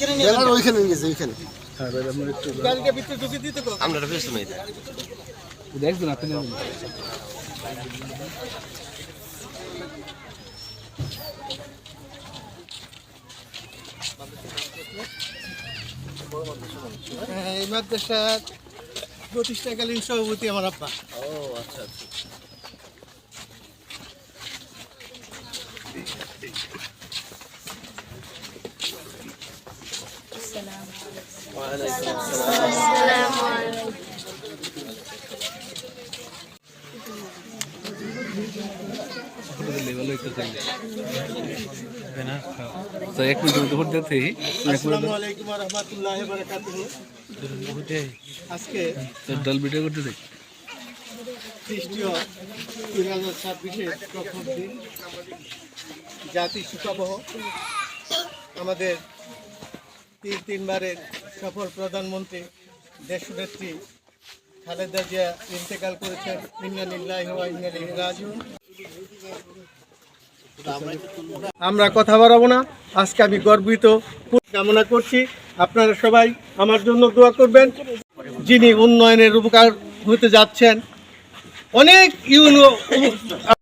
Banner ওইখানে নিয়ে গেছে ওইখানে। আমরা পেছনে দেখবেন আপনি এই মাদ্রাসার প্রতিষ্ঠাকালীন সভাপতি আমার আব্বা। ও আচ্ছা চাইলে তো এক মিনিট দুপুর দেখতে আসসালামু আলাইকুম ওয়া রাহমাতুল্লাহি ওয়া বারাকাতুহু। আজকে দল ভিডিও করতে চাই খ্রিস্টীয় দুই হাজার ছাব্বিশের প্রথম দিন জাতি সুখাবহ আমাদের তিন তিনবারের সফল প্রধানমন্ত্রী দেশনেত্রী খালেদা জিয়া ইন্তেকাল করেছেন। আমরা কথা বাড়াবো না। আজকে আমি গর্বিত। কামনা করছি আপনারা সবাই আমার জন্য দোয়া করবেন। যিনি উন্নয়নের উপকার হতে যাচ্ছেন, অনেক ইউনো